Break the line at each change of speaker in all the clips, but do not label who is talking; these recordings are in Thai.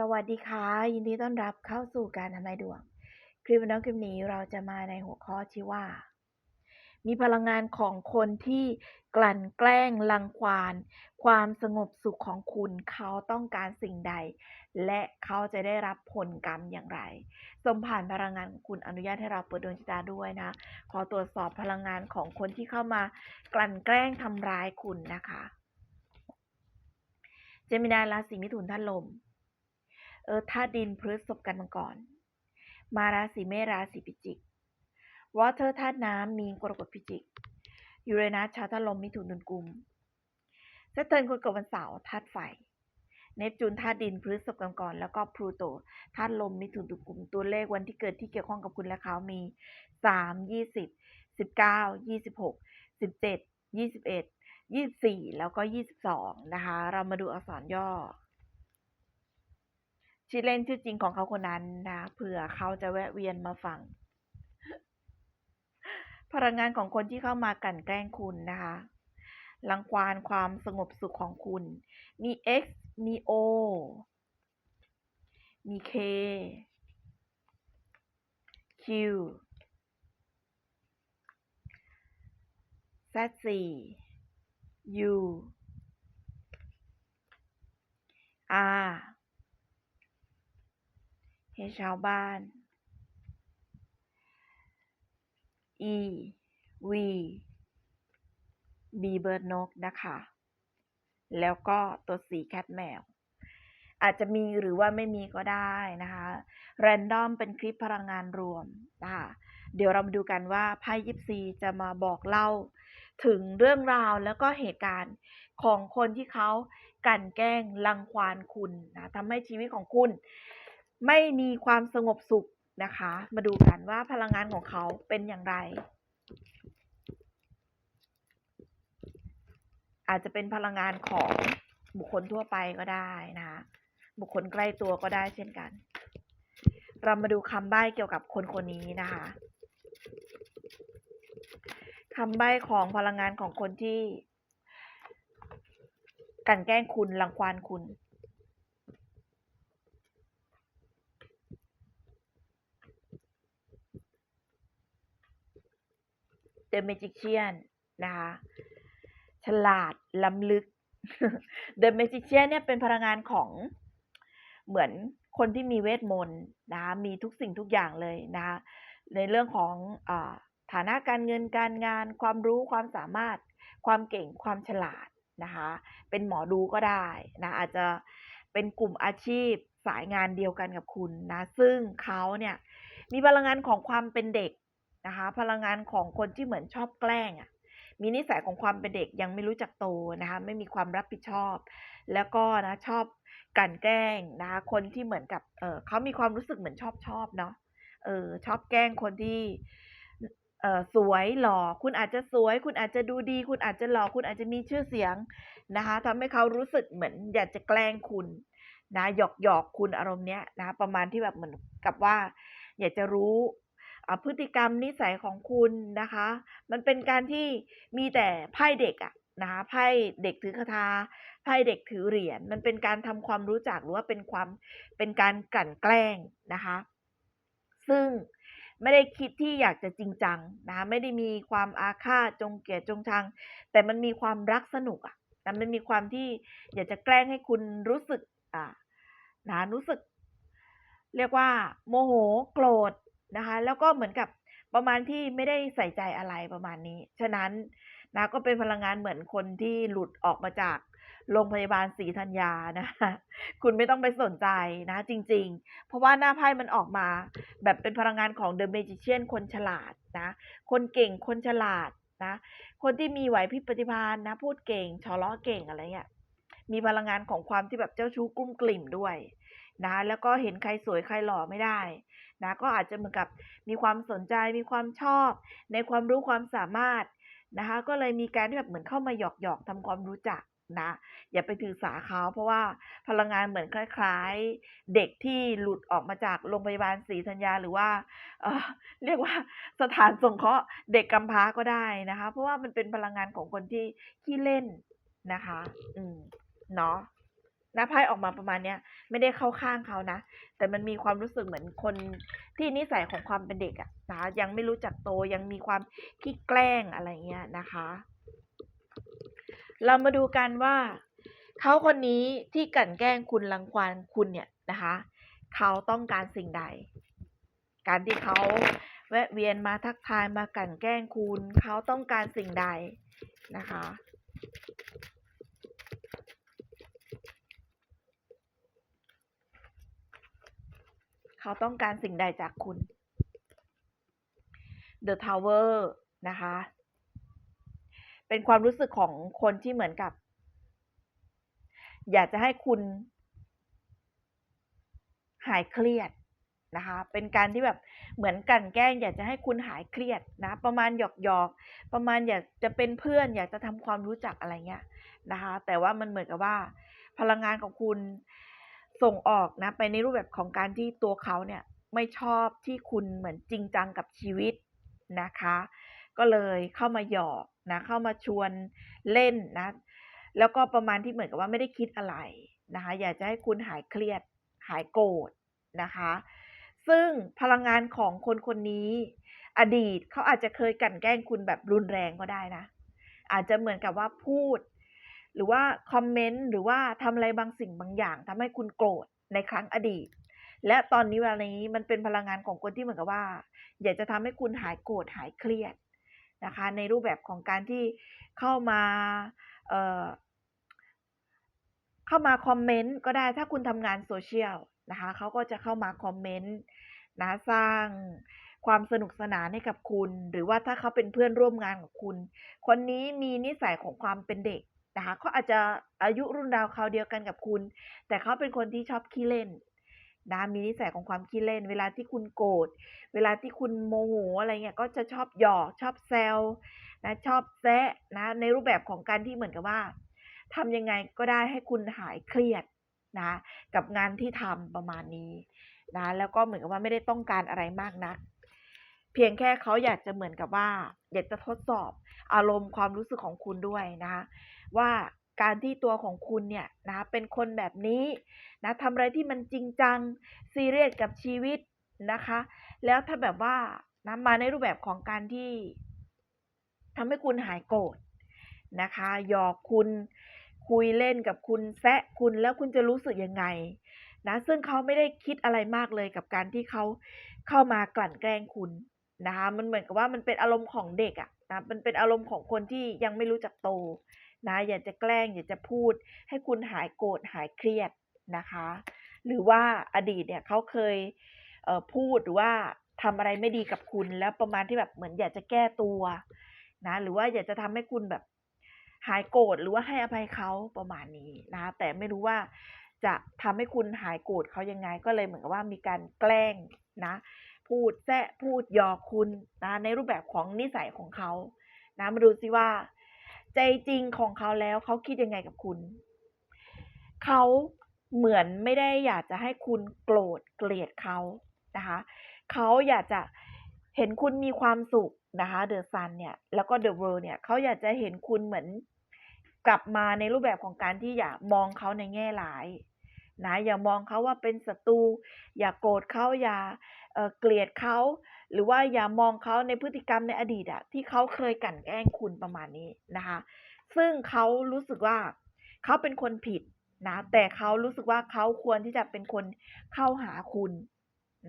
สวัสดีค่ะ ยินดีต้อนรับเข้าสู่การทำนายดวง คลิปวันนี้คลิปนี้เราจะมาในหัวข้อที่ว่า มีพลังงานของคนที่กลั่นแกล้งรังควาน ความสงบสุขของคุณเขาต้องการสิ่งใด และเขาจะได้รับผลกรรมอย่างไรส่งผ่านพลังงานของคุณอนุญาตให้เราเปิดดวงชะตาด้วยนะ ขอตรวจสอบพลังงานของคนที่เข้ามากลั่นแกล้งทำร้ายคุณนะคะ เจมินาราศีมิถุนท่านลม เออธาตุดินพฤษภกันมังกร มาราศีเมษราศีพิจิกวอเตอร์ธาตุน้ำมีนกรกฎพิจิกยูเรนัสชาวธาตุลมมิถุนตุลกุมเซตเทิร์นคนเกิดวันเสาร์ธาตุไฟ เนปจูนธาตุดินพฤษภกันก่อน แล้วก็พลูโตธาตุลมมิถุนตุลกุม ตัวเลขวันที่เกิดที่เกี่ยวข้องกับคุณและเขามีสามยี่สิบสิบเก้ายี่สิบหกสิบเจ็ดยี่สิบเอ็ดยี่สี่แล้วก็ยี่สิบสองนะคะ เรามาดูอักษรย่อ ชื่อเล่นชื่อจริงของเขาคนนั้นนะเผื่อเขาจะแวะเวียนมาฟังพลังงานของคนที่เข้ามากันแกล้งคุณนะคะรังควานความสงบสุขของคุณ มี X มี O มี K Q Z4 U R ให้ชาวบ้าน E V B เบิร์ดนกนะคะ แล้วก็ตัวสีแคทแมว อาจจะมีหรือว่าไม่มีก็ได้นะคะ แรนดอมเป็นคลิปพลังงานรวมนะคะเดี๋ยวเรามาดูกันว่าไพ่ยิปซีจะมาบอกเล่า ถึงเรื่องราวแล้วก็เหตุการณ์ของคนที่เขากันแกล้งรังควานคุณนะทำให้ชีวิตของคุณ ไม่มีความสงบสุขนะคะ มาดูกันว่าพลังงานของเขาเป็นอย่างไร อาจจะเป็นพลังงานของบุคคลทั่วไปก็ได้นะคะบุคคลใกล้ตัวก็ได้เช่นกัน เรามาดูคำใบ้เกี่ยวกับคนคนนี้นะคะคำใบ้ของพลังงานของคนที่กันแกล้งคุณรังควานคุณ The Magician นะคะ ฉลาดล้ำลึก The Magician เนี่ยเป็นพลังงานของเหมือนคนที่มีเวทมนต์นะคะมีทุกสิ่งทุกอย่างเลยนะคะในเรื่องของอฐานะการเงินการงาน ความรู้ความสามารถ ความเก่งความฉลาดนะคะ เป็นหมอดูก็ได้นะอาจจะเป็นกลุ่มอาชีพสายงานเดียวกันกับคุณนะ ซึ่งเขาเนี่ยมีพลังงานของความเป็นเด็ก นะคะ พลังงานของคนที่เหมือนชอบแกล้งอะมีนิสัยของความเป็นเด็กยังไม่รู้จักโตนะคะไม่มีความรับผิดชอบ แล้วก็นะชอบกันแกล้งนะคะคนที่เหมือนกับเออเขามีความรู้สึกเหมือนชอบชอบเนาะเออชอบแกล้งคนที่เออสวยหล่อคุณอาจจะสวย คุณอาจจะดูดี คุณอาจจะหล่อคุณอาจจะมีชื่อเสียงนะคะทำให้เขารู้สึกเหมือนอยากจะแกล้งคุณนะหยอกหยอกคุณอารมณ์เนี้ยนะประมาณที่แบบเหมือนกับว่า อยากจะรู้ พฤติกรรมนิสัยของคุณนะคะ มันเป็นการที่มีแต่ไพ่เด็กอะนะคะไพ่เด็กถือคาถาไพ่เด็กถือเหรียญมันเป็นการทำความรู้จักหรือว่าเป็นความเป็นการกลั่นแกล้งนะคะ ซึ่งไม่ได้คิดที่อยากจะจริงจังนะคะไม่ได้มีความอาฆาตจงเกลียดจงชัง แต่มันมีความรักสนุกอะนะมันมีความที่อยากจะแกล้งให้คุณรู้สึกอ่านะรู้สึก เรียกว่า โมโหโกรธ นะคะ แล้วก็เหมือนกับประมาณที่ไม่ได้ใส่ใจอะไรประมาณนี้ ฉะนั้นนะก็เป็นพลังงานเหมือนคนที่หลุดออกมาจากโรงพยาบาลศรีธัญญานะคุณไม่ต้องไปสนใจนะจริง ๆ เพราะว่าหน้าไพ่มันออกมา แบบเป็นพลังงานของ The Magician คนฉลาดนะ คนเก่งคนฉลาดนะ คนที่มีไหวพริบปฏิภาณนะ พูดเก่งชอล้อเก่งอะไรเงี้ยมีพลังงานของความที่แบบเจ้าชู้กุ้มกลิ่มด้วยนะ แล้วก็เห็นใครสวยใครหล่อไม่ได้ นะก็อาจจะเหมือนกับมีความสนใจมีความชอบ ในความรู้ความสามารถนะคะก็เลยมีการที่แบบเหมือนเข้ามาหยอกหยอกทำความรู้จักนะอย่าไปถือสาเขาเพราะว่าพลังงานเหมือนคล้าย ๆ เด็กที่หลุดออกมาจากโรงพยาบาลศรีธัญญาหรือว่าเออเรียกว่าสถานสงเคราะห์เด็กกำพร้าก็ได้นะคะ เพราะว่ามันเป็นพลังงานของคนที่ขี้เล่นนะคะ อืมเนาะ นะไพ่ออกมาประมาณเนี้ยไม่ได้เข้าข้างเขานะ แต่มันมีความรู้สึกเหมือนคนที่นิสัยของความเป็นเด็กอะนะคะยังไม่รู้จักโตยังมีความขี้แกล้งอะไรเงี้ยนะคะ เรามาดูกันว่าเขาคนนี้ที่กลั่นแกล้งคุณรังควานคุณเนี่ยนะคะเขาต้องการสิ่งใด การที่เขาแวะเวียนมาทักทายมากลั่นแกล้งคุณเขาต้องการสิ่งใดนะคะ เขาต้องการสิ่งใดจากคุณ The Tower นะคะ เป็นความรู้สึกของคนที่เหมือนกับ อยากจะให้คุณหายเครียดนะคะ เป็นการที่แบบเหมือนกันแกล้ง อยากจะให้คุณหายเครียดนะ ประมาณหยอกหยอกๆประมาณอยากจะเป็นเพื่อน อยากจะทำความรู้จักอะไรเงี้ยนะคะ แต่ว่ามันเหมือนกับว่า พลังงานของคุณ ส่งออกนะไปในรูปแบบของการที่ตัวเขาเนี่ยไม่ชอบที่คุณเหมือนจริงจังกับชีวิตนะคะ ก็เลยเข้ามาหยอกนะเข้ามาชวนเล่นนะแล้วก็ประมาณที่เหมือนกับว่าไม่ได้คิดอะไรนะคะ อยากจะให้คุณหายเครียดหายโกรธนะคะ ซึ่งพลังงานของคนคนนี้ อดีตเขาอาจจะเคยกั่นแกล้งคุณแบบรุนแรงก็ได้นะ อาจจะเหมือนกับว่าพูด หรือว่าคอมเมนต์หรือว่าทำอะไรบางสิ่งบางอย่างทำให้คุณโกรธในครั้งอดีต และตอนนี้เวลานี้มันเป็นพลังงานของคนที่เหมือนกับว่า อยากจะทำให้คุณหายโกรธหายเครียดนะคะ ในรูปแบบของการที่เข้ามาเเข้ามาคอมเมนต์ก็ได้ถ้าคุณทำงานโซเชียลนะคะเขาก็จะเข้ามาคอมเมนต์นะสร้างความสนุกสนานให้กับคุณ หรือว่าถ้าเขาเป็นเพื่อนร่วมงานกับคุณ คนนี้มีนิสัยของความเป็นเด็ก นะคะเขาอาจจะอายุรุ่นราวคราวเดียวกันกับคุณ แต่เขาเป็นคนที่ชอบขี้เล่นนะมีนิสัยของความขี้เล่น เวลาที่คุณโกรธเวลาที่คุณโมโหอะไรเงี้ยก็จะชอบหยอกชอบแซวนะชอบแซะนะในรูปแบบของการที่เหมือนกับว่าทำยังไงก็ได้ให้คุณหายเครียดนะกับงานที่ทำประมาณนี้นะแล้วก็เหมือนกับว่าไม่ได้ต้องการอะไรมากนัก เพียงแค่เขาอยากจะเหมือนกับว่าอยากจะทดสอบอารมณ์ความรู้สึกของคุณด้วยนะคะว่าการที่ตัวของคุณเนี่ยนะเป็นคนแบบนี้นะทำอะไรที่มันจริงจังซีเรียสกับชีวิตนะคะ แล้วถ้าแบบว่านะมาในรูปแบบของการที่ทำให้คุณหายโกรธนะคะหยอกคุณคุยเล่นกับคุณแซะคุณแล้วคุณจะรู้สึกยังไงนะซึ่งเขาไม่ได้คิดอะไรมากเลยกับการที่เขาเข้ามากลั่นแกล้งคุณ นะคะมันเหมือนกับว่ามันเป็นอารมณ์ของเด็กอะนะมันเป็นอารมณ์ของคนที่ยังไม่รู้จักโตนะอยากจะแกล้งอยากจะพูด ให้คุณหายโกรธหายเครียดนะคะ หรือว่าอดีตเนี่ยเขาเคยเพูดหรือว่าทำอะไรไม่ดีกับคุณแล้วประมาณที่แบบเหมือนอยากจะแก้ตัวนะหรือว่าอยากจะทำให้คุณแบบหายโกรธหรือว่าให้อภัยเขาประมาณนี้นะแต่ไม่รู้ว่าจะทำให้คุณหายโกรธเขายังไง ก็เลยเหมือนกับว่ามีการแกล้งนะ พูดแซะพูดหยอกคุณนะในรูปแบบของนิสัยของเขานะมาดูซิว่า ใจจริงของเขาแล้วเขาคิดยังไงกับคุณ เขาเหมือนไม่ได้อยากจะให้คุณโกรธเกลียดเขานะคะเขาอยากจะเห็นคุณมีความสุขนะคะเดอะซันเนี่ยแล้วก็เดอะเวิลด์เนี่ยเขาอยากจะเห็นคุณเหมือนกลับมาในรูปแบบของการที่อย่ามองเขาในแง่ร้ายนะอย่ามองเขาว่าเป็นศัตรูอย่าโกรธเขาอย่า เเกลียดเขา หรือว่าอย่ามองเขาในพฤติกรรมในอดีตอะที่เขาเคยกลั่นแกล้งคุณประมาณนี้นะคะ ซึ่งเขารู้สึกว่าเขาเป็นคนผิดนะแต่เขารู้สึกว่าเขาควรที่จะเป็นคนเข้าหาคุณ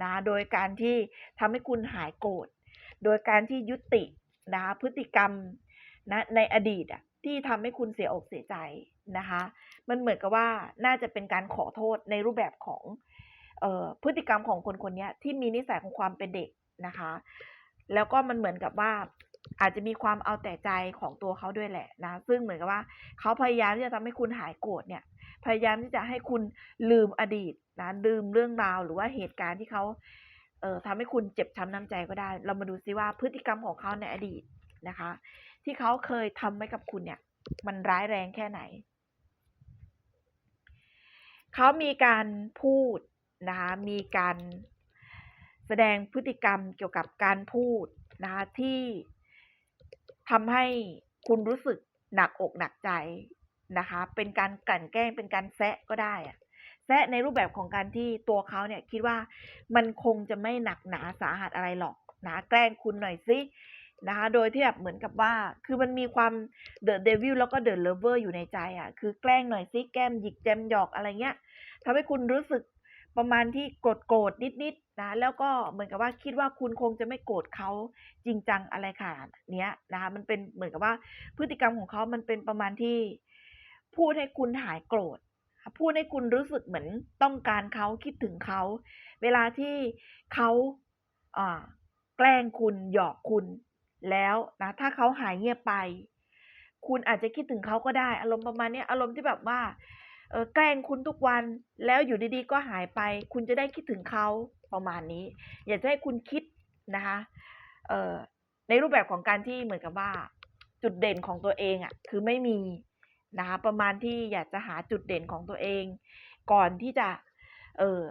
นะโดยการที่ทำให้คุณหายโกรธโดยการที่ยุตินะพฤติกรรมนะในอดีตอะที่ทำให้คุณเสียอกเสียใจนะคะ มันเหมือนกับว่าน่าจะเป็นการขอโทษในรูปแบบของ พฤติกรรมของคนคนนี้ที่มีนิสัยของความเป็นเด็กนะคะ แล้วก็มันเหมือนกับว่าอาจจะมีความเอาแต่ใจของตัวเขาด้วยแหละนะ ซึ่งเหมือนกับว่าเขาพยายามที่จะทำให้คุณหายโกรธเนี่ย พยายามที่จะให้คุณลืมอดีตนะลืมเรื่องราวหรือว่าเหตุการณ์ที่เขาเอ่อทำให้คุณเจ็บช้ำน้ำใจก็ได้ เรามาดูซิว่าพฤติกรรมของเขาในอดีตนะคะ ที่เขาเคยทำไว้กับคุณเนี่ย มันร้ายแรงแค่ไหน เขามีการพูด นะคะมีการแสดงพฤติกรรมเกี่ยวกับการพูดนะคะที่ทำให้คุณรู้สึกหนักอกหนักใจนะคะ เป็นการกลั่นแกล้งเป็นการแซะก็ได้อะแซะในรูปแบบของการที่ตัวเขาเนี่ยคิดว่ามันคงจะไม่หนักหนาสาหัสอะไรหรอกนะแกล้งคุณหน่อยสินะคะ โดยที่แบบเหมือนกับว่า คือมันมีความเดอะเดวิลแล้วก็เดอะเลเวอร์อยู่ในใจอะ คือแกล้งหน่อยสิแก้มหยิกแจมหยอกอะไรเงี้ยทำให้คุณรู้สึก ประมาณที่โกรธโกรธนิดๆนะแล้วก็เหมือนกับว่าคิดว่าคุณคงจะไม่โกรธเขาจริงจังอะไรขนาดเนี้ยนะคะมันเป็นเหมือนกับว่าพฤติกรรมของเขามันเป็นประมาณที่ พูดให้คุณหายโกรธพูดให้คุณรู้สึกเหมือนต้องการเขาคิดถึงเขา เวลาที่เขาแกล้งคุณหยอกคุณแล้วนะถ้าเขาหายเงียบไป คุณอาจจะคิดถึงเขาก็ได้ อารมณ์ประมาณนี้อารมณ์ที่แบบว่า เออแกล้งคุณทุกวันแล้วอยู่ดีๆก็หายไป คุณจะได้คิดถึงเขาประมาณนี้ อยากจะให้คุณคิดนะคะเออในรูปแบบของการที่เหมือนกับว่า จุดเด่นของตัวเองอะคือไม่มีนะคะประมาณที่อยากจะหาจุดเด่นของตัวเอง ก่อนที่จะเออ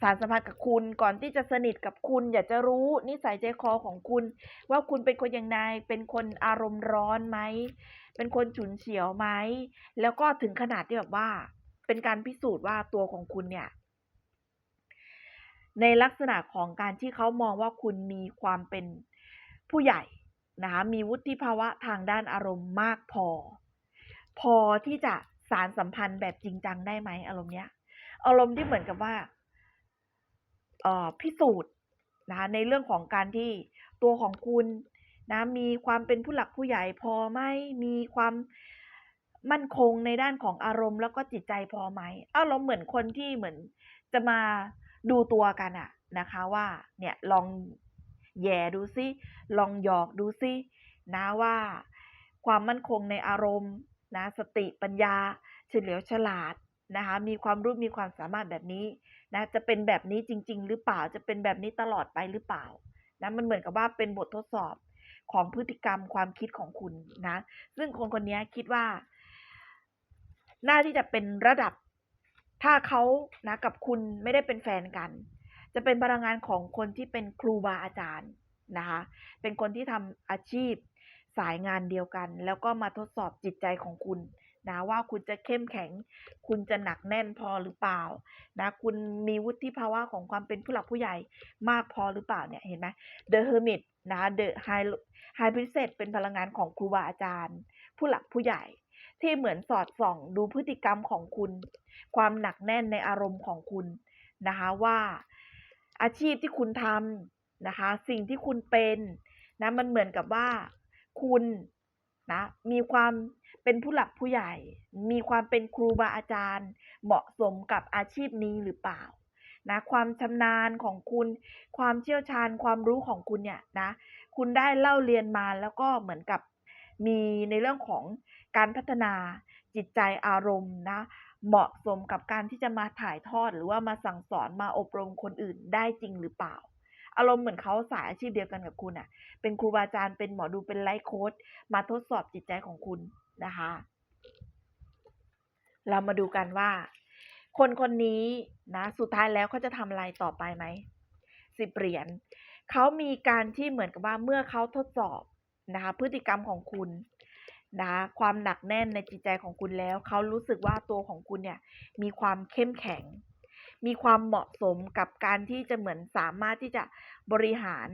สานสัมพันธ์กับคุณก่อนที่จะสนิทกับคุณ อยากจะรู้นิสัยใจคอของคุณ ว่าคุณเป็นคนอยังไงเป็นคนอารมณ์ร้อนไหมเป็นคนฉุนเฉียวไหมแล้วก็ถึงขนาดที่แบบว่า เป็นการพิสูจน์ว่าตัวของคุณเนี่ย ในลักษณะของการที่เขามองว่าคุณมีความเป็นผู้ใหญ่นะคะมีวุฒิภาวะทางด้านอารมณ์มากพอ พอที่จะสานสัมพันธ์แบบจริงจังได้ไหมอารมณ์เนี้ย อารมณ์ที่เหมือนกับว่า พิสูจน์นะคะในเรื่องของการที่ตัวของคุณนะมีความเป็นผู้หลักผู้ใหญ่พอไหมมีความมั่นคงในด้านของอารมณ์แล้วก็จิตใจพอไหมอารมณ์เหมือนคนที่เหมือนจะมาดูตัวกันอะนะคะว่าเนี่ยลองแย่ดูซิลองหยอกดูซินะว่า ความมั่นคงในอารมณ์นะสติปัญญาเฉลียวฉลาดนะคะมีความรู้มีความสามารถแบบนี้ นะจะเป็นแบบนี้จริง ๆ หรือเปล่าจะเป็นแบบนี้ตลอดไปหรือเปล่านะมันเหมือนกับว่าเป็นบททดสอบของพฤติกรรมความคิดของคุณนะ ซึ่งคนคนนี้คิดว่า น่าที่จะเป็นระดับ ถ้าเขานะกับคุณไม่ได้เป็นแฟนกัน จะเป็นพลังงานของคนที่เป็นครูบาอาจารย์นะคะ เป็นคนที่ทำอาชีพสายงานเดียวกัน แล้วก็มาทดสอบจิตใจของคุณ นะว่าคุณจะเข้มแข็ง คุณจะหนักแน่นพอหรือเปล่านะคุณมีวุฒิภาวะของความเป็นผู้หลักผู้ใหญ่มากพอหรือเปล่าเนี่ยเห็นไหม The Hermit นะคะ The High High Priestess เป็นพลังงานของครูบาอาจารย์ ผู้หลักผู้ใหญ่ ที่เหมือนสอดส่องดูพฤติกรรมของคุณ ความหนักแน่นในอารมณ์ของคุณนะคะว่าอาชีพที่คุณทำนะคะ สิ่งที่คุณเป็นนะมันเหมือนกับว่าคุณ นะมีความเป็นผู้หลักผู้ใหญ่ มีความเป็นครูบาอาจารย์ เหมาะสมกับอาชีพนี้หรือเปล่านะความชำนาญของคุณ ความเชี่ยวชาญความรู้ของคุณเนี่ยนะคุณได้เล่าเรียนมาแล้วก็เหมือนกับมีในเรื่องของการพัฒนาจิตใจอารมณ์นะเหมาะสมกับการที่จะมาถ่ายทอดหรือว่ามาสั่งสอนมาอบรมคนอื่นได้จริงหรือเปล่า อารมณ์เหมือนเขาสายอาชีพเดียวกันกับคุณอะเป็นครูบาอาจารย์เป็นหมอดูเป็นไลฟ์โคชมาทดสอบจิตใจของคุณนะคะ เรามาดูกันว่า คนคนนี้นะ สุดท้ายแล้วเขาจะทำอะไรต่อไปไหม10เหรียญเขามีการที่เหมือนกับว่าเมื่อเขาทดสอบนะคะพฤติกรรมของคุณนะคะความหนักแน่นในจิตใจของคุณแล้ว เขารู้สึกว่าตัวของคุณเนี่ยมีความเข้มแข็ง มีความเหมาะสมกับการที่จะเหมือนสามารถที่จะบริหาร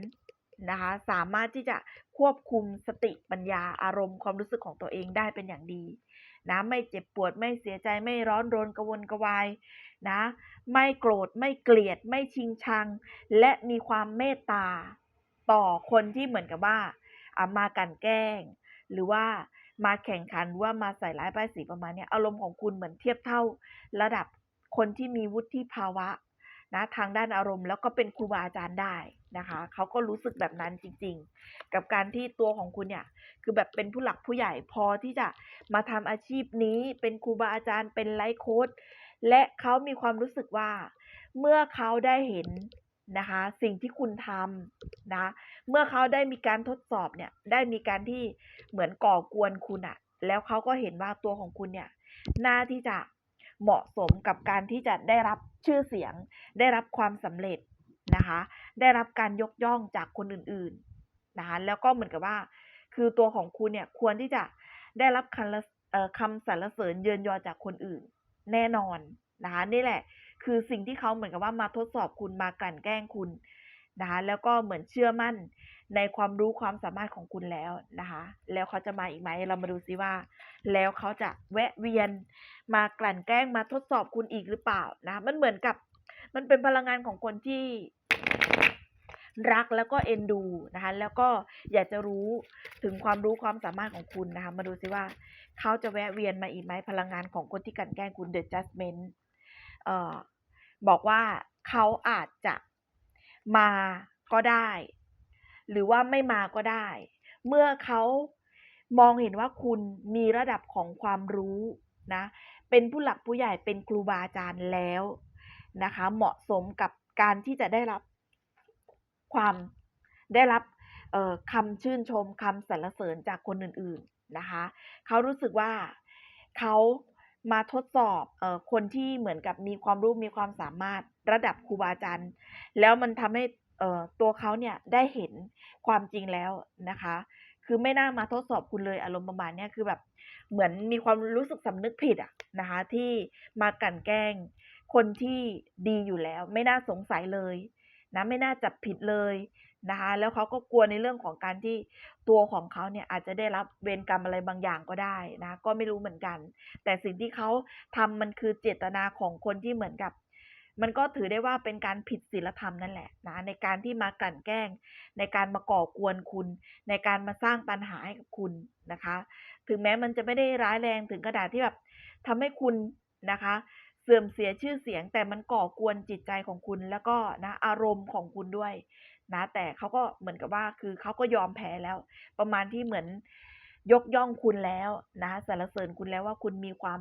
นะคะ สามารถที่จะควบคุมสติปัญญาอารมณ์ความรู้สึกของตัวเองได้เป็นอย่างดีนะไม่เจ็บปวดไม่เสียใจไม่ร้อนรนกระวนกระวายนะไม่โกรธไม่เกลียด ไม่ชิงชัง และมีความเมตตาต่อคนที่เหมือนกับว่าอามากันแกล้ง หรือว่ามาแข่งขันว่ามาใส่ร้ายป้ายสีประมาณนี้อารมณ์ของคุณเหมือนเทียบเท่าระดับ คนที่มีวุฒิภาวะนะทางด้านอารมณ์ แล้วก็เป็นครูบาอาจารย์ได้นะคะเขาก็รู้สึกแบบนั้นจริง ๆ กับการที่ตัวของคุณเนี่ยคือแบบเป็นผู้หลักผู้ใหญ่พอที่จะมาทำอาชีพนี้ เป็นครูบาอาจารย์ เป็นไลฟ์โคชและเขามีความรู้สึกว่า เมื่อเขาได้เห็นนะคะสิ่งที่คุณทำนะเมื่อเขาได้มีการทดสอบเนี่ยได้มีการที่เหมือนก่อกวนคุณอะแล้วเขาก็เห็นว่าตัวของคุณเนี่ยน่าที่จะ เหมาะสมกับการที่จะได้รับชื่อเสียง ได้รับความสำเร็จนะคะ ได้รับการยกย่องจากคนอื่นๆนะคะแล้วก็เหมือนกับว่า คือตัวของคุณเนี่ยควรที่จะได้รับการละเอ่อคำสรรเสริญเยินยอจากคนอื่น แน่นอนนะคะนี่แหละ คือสิ่งที่เขาเหมือนกับว่ามาทดสอบคุณมากลั่นแกล้งคุณ นะคะแล้วก็เหมือนเชื่อมั่นในความรู้ความสามารถของคุณแล้วนะคะ แล้วเขาจะมาอีกไหมเรามาดูซิว่า แล้วเขาจะแวะเวียนมากลั่นแกล้งมาทดสอบคุณอีกหรือเปล่านะ มันเหมือนกับ มันเป็นพลังงานของคนที่รักแล้วก็เอ็นดูนะคะ แล้วก็อยากจะรู้ถึงความรู้ความสามารถของคุณนะคะ มาดูซิว่า เขาจะแวะเวียนมาอีกไหมพลังงานของคนที่กลันแกล้งคุณ The Judgment เอ่อบอกว่าเขาอาจจะ มาก็ได้ หรือว่าไม่มาก็ได้ เมื่อเขามองเห็นว่าคุณมีระดับของความรู้นะ เป็นผู้หลักผู้ใหญ่เป็นครูบาอาจารย์แล้วนะคะ เหมาะสมกับการที่จะได้รับความได้รับคำชื่นชมคำสรรเสริญจากคนอื่น ๆนะคะ เขารู้สึกว่าเขา มาทดสอบเอ่อคนที่เหมือนกับมีความรู้มีความสามารถระดับครูบาอาจารย์ แล้วมันทำให้เอ่อตัวเขาเนี่ยได้เห็นความจริงแล้วนะคะ คือไม่น่ามาทดสอบคุณเลยอารมณ์ประมาณเนี้ยคือแบบเหมือนมีความรู้สึกสำนึกผิดอะนะคะ ที่มากลั่นแกล้ง คนที่ดีอยู่แล้ว ไม่น่าสงสัยเลยนะไม่น่าจับผิดเลย นะคะแล้วเขาก็กลัวในเรื่องของการที่ตัวของเขาเนี่ยอาจจะได้รับเวรกรรมอะไรบางอย่างก็ได้นะ ก็ไม่รู้เหมือนกัน แต่สิ่งที่เขาทำมันคือเจตนาของคนที่เหมือนกับ มันก็ถือได้ว่าเป็นการผิดศีลธรรมนั่นแหละนะในการที่มากลั่นแกล้ง ในการมาก่อกวนคุณ ในการมาสร้างปัญหาให้กับคุณนะคะ ถึงแม้มันจะไม่ได้ร้ายแรงถึงกระดาษที่แบบทำให้คุณนะคะเสื่อมเสียชื่อเสียงแต่มันก่อกวนจิตใจของคุณแล้วก็นะอารมณ์ของคุณด้วย นะ แต่เขาก็เหมือนกับว่าคือเขาก็ยอมแพ้แล้ว ประมาณที่เหมือนยกย่องคุณแล้วนะสรรเสริญคุณแล้วว่าคุณมีความ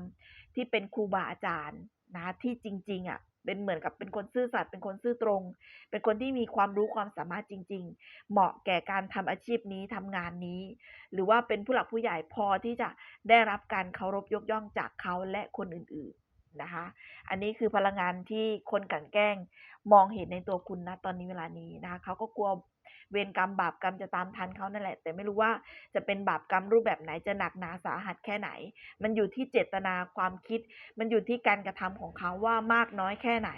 ที่เป็นครูบาอาจารย์นะที่จริง ๆอะ่ะเป็นเหมือนกับเป็นคนซื่อสัตย์เป็นคนซื่อตรง เป็นคนที่มีความรู้ความสามารถจริง ๆ เหมาะแก่การทำอาชีพนี้ทำงานนี้ หรือว่าเป็นผู้หลักผู้ใหญ่พอที่จะได้รับการเคารพยกย่องจากเขาและคนอื่น ๆ นะคะ อันนี้คือพลังงานที่คนกลั่นแกล้งมองเห็นในตัวคุณนะตอนนี้เวลานี้นะคะเขาก็กลัวเวรกรรมบาปกรรมจะตามทันเขานั่นแหละ แต่ไม่รู้ว่าจะเป็นบาปกรรมรูปแบบไหนจะหนักหนาสาหัสแค่ไหน มันอยู่ที่เจตนาความคิด มันอยู่ที่การกระทำของเขาว่ามากน้อยแค่ไหน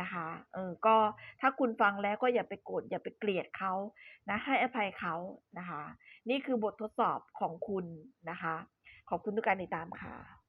นะคะเออก็ถ้าคุณฟังแล้วก็อย่าไปโกรธอย่าไปเกลียดเขานะให้อภัยเขานะคะ นี่คือบททดสอบของคุณนะคะ ขอบคุณทุกการติดตามค่ะ